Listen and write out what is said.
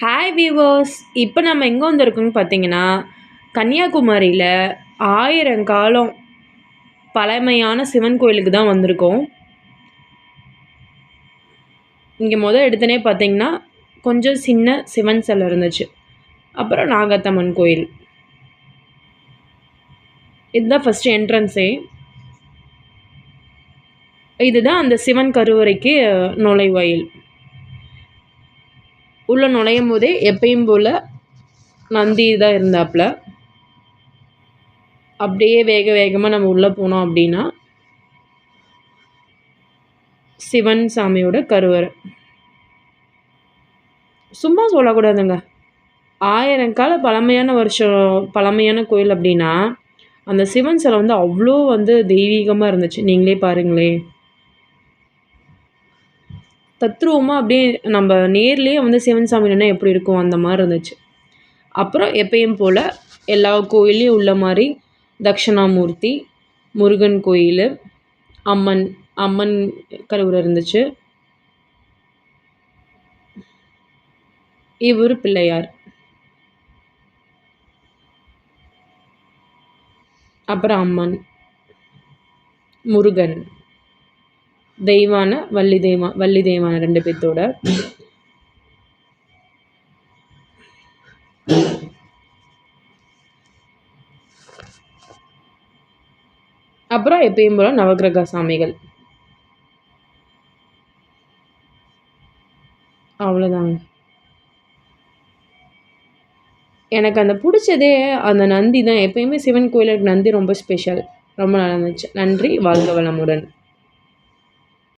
Hi viewers இப்போ நம்ம எங்கே வந்திருக்கோம்னு பார்த்தீங்கன்னா கன்னியாகுமரியில் ஆயிரங்காலம் பழமையான சிவன் கோயிலுக்கு தான் வந்திருக்கோம். இங்கே முதல் எடுத்தனே பார்த்தீங்கன்னா கொஞ்சம் சின்ன சிவன் சிலை இருந்துச்சு. அப்புறம் நாகத்தம்மன் கோயில். இதுதான் ஃபஸ்ட்டு என்ட்ரன்ஸே இதுதான் அந்த சிவன் கருவறைக்கு நுழைவாயில். உள்ளே நுழையும் போதே எப்பயும் போல் நந்தி தான் இருந்தாப்புல. அப்படியே வேக வேகமாக நம்ம உள்ளே போனோம் அப்படின்னா சிவன் சாமியோட கருவறை. சும்மா சொல்லக்கூடாதுங்க. ஆயிரம் கால பழமையான வருஷம் பழமையான கோயில் அப்படின்னா அந்த சிவன் சிலை வந்து அவ்வளோ வந்து தெய்வீகமாக இருந்துச்சு. நீங்களே பாருங்களேன். தத்ரூபமாக அப்படியே நம்ம நேர்லேயே வந்து சிவன் சாமி நின்னா எப்படி இருக்கும்? அந்த மாதிரி இருந்துச்சு. அப்புறம் எப்பயும் போல் எல்லா கோயிலையும் உள்ள மாதிரி தக்ஷணாமூர்த்தி முருகன் கோயில் அம்மன் அம்மன் கருவறை இருந்துச்சு. இவர் பிள்ளையார். அப்புறம் அம்மன் முருகன். தெய்வான வள்ளி தெய்வா வள்ளி தெய்வான ரெண்டு பேர்த்தோட அப்புறம் எப்பயும் போல நவகிரக சாமிகள். அவ்வளோதாங்க எனக்கு அந்த பிடிச்சதே அந்த நந்தி தான். எப்பயுமே சிவன் கோயிலுக்கு நந்தி ரொம்ப ஸ்பெஷல் ரொம்ப நல்லா இருந்துச்சு. நன்றி. வாழ்க வளமுடன்.